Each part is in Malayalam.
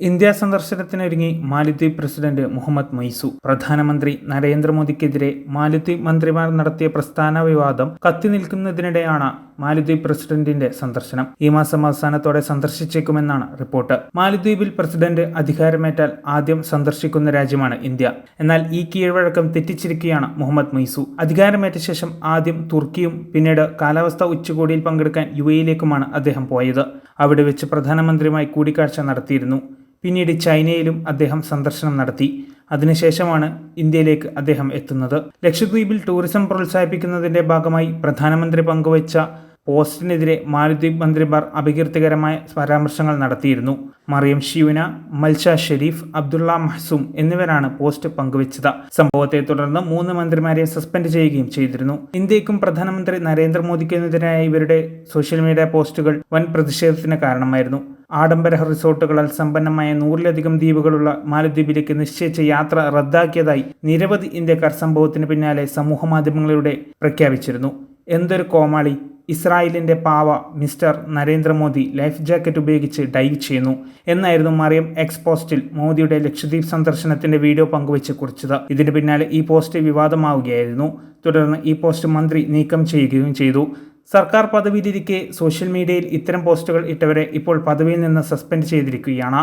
ഇന്ത്യ സന്ദർശനത്തിനൊരുങ്ങി മാലിദ്വീപ് പ്രസിഡന്റ് മുഹമ്മദ് മൈസു. പ്രധാനമന്ത്രി നരേന്ദ്രമോദിക്കെതിരെ മാലിദ്വീപ് മന്ത്രിമാർ നടത്തിയ പ്രസ്ഥാന വിവാദം കത്തി നിൽക്കുന്നതിനിടെയാണ് മാലദ്വീപ് പ്രസിഡന്റിന്റെ സന്ദർശനം. ഈ മാസം അവസാനത്തോടെ സന്ദർശിച്ചേക്കുമെന്നാണ് റിപ്പോർട്ട്. മാലിദ്വീപിൽ പ്രസിഡന്റ് അധികാരമേറ്റാൽ ആദ്യം സന്ദർശിക്കുന്ന രാജ്യമാണ് ഇന്ത്യ. എന്നാൽ ഈ കീഴ്വഴക്കം തെറ്റിച്ചിരിക്കുകയാണ് മുഹമ്മദ് മൈസു. അധികാരമേറ്റ ശേഷം ആദ്യം തുർക്കിയും പിന്നീട് കാലാവസ്ഥ ഉച്ചകോടിയിൽ പങ്കെടുക്കാൻ യു എയിലേക്കുമാണ് അദ്ദേഹം പോയത്. അവിടെ വെച്ച് പ്രധാനമന്ത്രിയുമായി കൂടിക്കാഴ്ച നടത്തിയിരുന്നു. പിന്നീട് ചൈനയിലും അദ്ദേഹം സന്ദർശനം നടത്തി. അതിനുശേഷമാണ് ഇന്ത്യയിലേക്ക് അദ്ദേഹം എത്തുന്നത്. ലക്ഷദ്വീപിൽ ടൂറിസം പ്രോത്സാഹിപ്പിക്കുന്നതിന്റെ ഭാഗമായി പ്രധാനമന്ത്രി പങ്കുവച്ച പോസ്റ്റിനെതിരെ മാലദ്വീപ് മന്ത്രിമാർ അപകീർത്തികരമായ പരാമർശങ്ങൾ നടത്തിയിരുന്നു. മറിയം ഷിയുന മൽഷ ഷെരീഫ് അബ്ദുള്ള മഹ്സൂം എന്നിവരാണ് പോസ്റ്റ് പങ്കുവച്ചത്. സംഭവത്തെ തുടർന്ന് മൂന്ന് മന്ത്രിമാരെ സസ്പെൻഡ് ചെയ്യുകയും ചെയ്തിരുന്നു. ഇന്ത്യക്കും പ്രധാനമന്ത്രി നരേന്ദ്രമോദിക്കുന്നതിനായ ഇവരുടെ സോഷ്യൽ മീഡിയ പോസ്റ്റുകൾ വൻ പ്രതിഷേധത്തിന് കാരണമായിരുന്നു. ആഡംബര റിസോർട്ടുകളാൽ സമ്പന്നമായ നൂറിലധികം ദ്വീപുകളുള്ള മാലദ്വീപിലേക്ക് നിശ്ചയിച്ച യാത്ര റദ്ദാക്കിയതായി നിരവധി ഇന്ത്യക്കാർ സംഭവത്തിന് പിന്നാലെ സമൂഹമാധ്യമങ്ങളിലൂടെ പ്രഖ്യാപിച്ചിരുന്നു. എന്തൊരു കോമാളി. ഇസ്രായേലിന്റെ പാവ മിസ്റ്റർ നരേന്ദ്രമോദി ലൈഫ് ജാക്കറ്റ് ഉപയോഗിച്ച് ഡൈവ് ചെയ്യുന്നു എന്നായിരുന്നു മറിയം എക്സ് പോസ്റ്റിൽ മോദിയുടെ ലക്ഷദ്വീപ് സന്ദർശനത്തിന്റെ വീഡിയോ പങ്കുവച്ച് കുറിച്ചത്. ഇതിന് പിന്നാലെ ഈ പോസ്റ്റ് വിവാദമാവുകയായിരുന്നു. തുടർന്ന് ഈ പോസ്റ്റ് മന്ത്രി നീക്കം ചെയ്യുകയും ചെയ്തു. സർക്കാർ പദവിയിലിരിക്കെ സോഷ്യൽ മീഡിയയിൽ ഇത്തരം പോസ്റ്റുകൾ ഇട്ടവരെ ഇപ്പോൾ പദവിയിൽ നിന്ന് സസ്പെൻഡ് ചെയ്തിരിക്കുകയാണ്.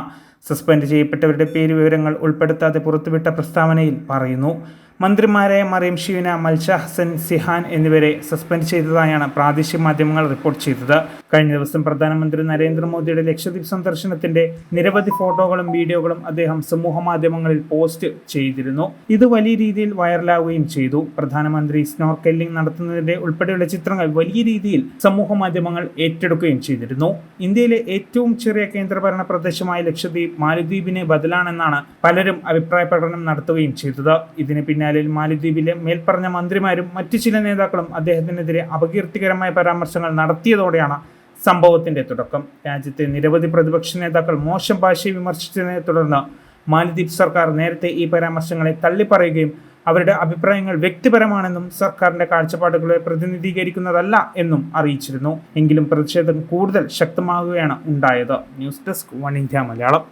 സസ്പെൻഡ് ചെയ്യപ്പെട്ടവരുടെ പേര് വിവരങ്ങൾ ഉൾപ്പെടുത്താതെ പുറത്തുവിട്ട പ്രസ്താവനയിൽ പറയുന്നു. മന്ത്രിമാരായ മറിയം ഷീന മൽഷ ഹസൻ സിഹാൻ എന്നിവരെ സസ്പെൻഡ് ചെയ്തതായാണ് പ്രാദേശിക മാധ്യമങ്ങൾ റിപ്പോർട്ട് ചെയ്തത്. കഴിഞ്ഞ ദിവസം പ്രധാനമന്ത്രി നരേന്ദ്രമോദിയുടെ ലക്ഷദ്വീപ് സന്ദർശനത്തിന്റെ നിരവധി ഫോട്ടോകളും വീഡിയോകളും അദ്ദേഹം സമൂഹ മാധ്യമങ്ങളിൽ പോസ്റ്റ് ചെയ്തിരുന്നു. ഇത് വലിയ രീതിയിൽ വൈറലാവുകയും ചെയ്തു. പ്രധാനമന്ത്രി സ്നോർക്കെല്ലിംഗ് നടത്തുന്നതിന്റെ ഉൾപ്പെടെയുള്ള ചിത്രങ്ങൾ വലിയ രീതിയിൽ സമൂഹ മാധ്യമങ്ങൾ ഏറ്റെടുക്കുകയും ചെയ്തിരുന്നു. ഇന്ത്യയിലെ ഏറ്റവും ചെറിയ കേന്ദ്രഭരണ പ്രദേശമായ ലക്ഷദ്വീപ് മാലദ്വീപിന് ബദലാണെന്നാണ് പലരും അഭിപ്രായ പ്രകടനം നടത്തുകയും ചെയ്തത്. ഇതിന് പിന്നാലെ മാലദ്വീപിലെ മേൽപ്പറഞ്ഞ മന്ത്രിമാരും മറ്റു ചില നേതാക്കളും അദ്ദേഹത്തിനെതിരെ അപകീർത്തികരമായ പരാമർശങ്ങൾ നടത്തിയതോടെയാണ് സംഭവത്തിന്റെ തുടക്കം. രാജ്യത്തെ നിരവധി പ്രതിപക്ഷ നേതാക്കൾ മോശം ഭാഷയെ വിമർശിച്ചതിനെ തുടർന്ന് മാലിദ്വീപ് സർക്കാർ നേരത്തെ ഈ പരാമർശങ്ങളെ തള്ളിപ്പറയുകയും അവരുടെ അഭിപ്രായങ്ങൾ വ്യക്തിപരമാണെന്നും സർക്കാരിന്റെ കാഴ്ചപ്പാടുകളെ പ്രതിനിധീകരിക്കുന്നതല്ല എന്നും അറിയിച്ചിരുന്നു. എങ്കിലും പ്രതിഷേധം കൂടുതൽ ശക്തമാകുകയാണ് ഉണ്ടായത്. News desk one India Malayalam.